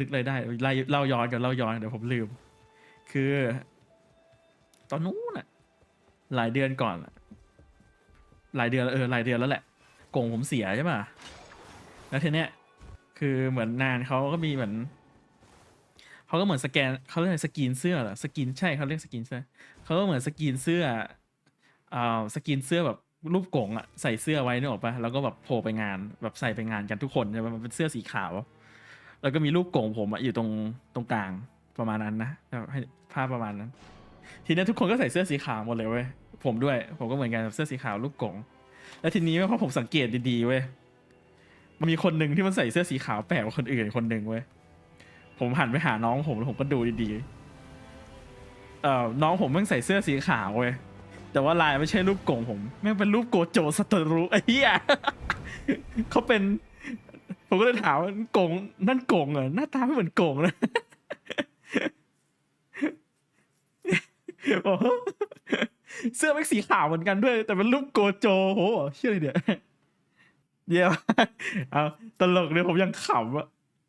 นึกเลยได้ไล่เล่าย้อนกันเล่าย้อนเดี๋ยวผมลืม คือ ตอนนู้นน่ะหลายเดือนก่อนอะหลายเดือนเออหลายเดือนแล้วแหละกงผมเสียใช่ป่ะแล้วทีเนี้ยคือเหมือนนานเขาก็มีเหมือนเขาก็เหมือนสแกนเขาเรียกสกรีนเสื้อเหรอสกรีนใช่เขาเรียกสกรีนเสื้อเขาก็เหมือนสกรีนเสื้ออ่าสกรีนเสื้อแบบรูปกงอะใส่เสื้อไว้นึกออกปะแล้วก็แบบโผล่ไปงานแบบใส่ไปงานกันทุกคนใช่ไหมมันเป็นเสื้อสีขาว แล้วก็มีรูปกงผมอะอยู่ตรงตรงกลางประมาณนั้นนะให้ภาพประมาณนั้น ทีนี้ทุกคนก็ใส่เสื้อสีขาวหมดเลยเว้ยผมด้วย ผมก็เหมือนกันเสื้อสีขาวรูปกงแล้วทีนี้พอผมสังเกตดีๆเว้ยมันมีคนหนึ่งที่มันใส่เสื้อสีขาวแปลกกว่าคนอื่นคนหนึ่งเว้ยผมหันไปหาน้องผมแล้วผมก็ดูดีๆเอ่อน้องผมแม่งใส่เสื้อสีขาวเว้ยแต่ว่าลายไม่ใช่รูปกงผมแม่งเป็นรูปโกโจสตรุไอ้เหี้ยเขาเป็น ผมก็เลยถามว่ากงนั่นกงเหรอหน้าตาไม่เหมือนกงนะบอกเสื้อแม่งสีขาวเหมือนกันด้วย แต่เป็นรูปโกโจโหเชื่อเลยเดี๋ยเยี่ยมเอาตลกเลยผมยังขำอะ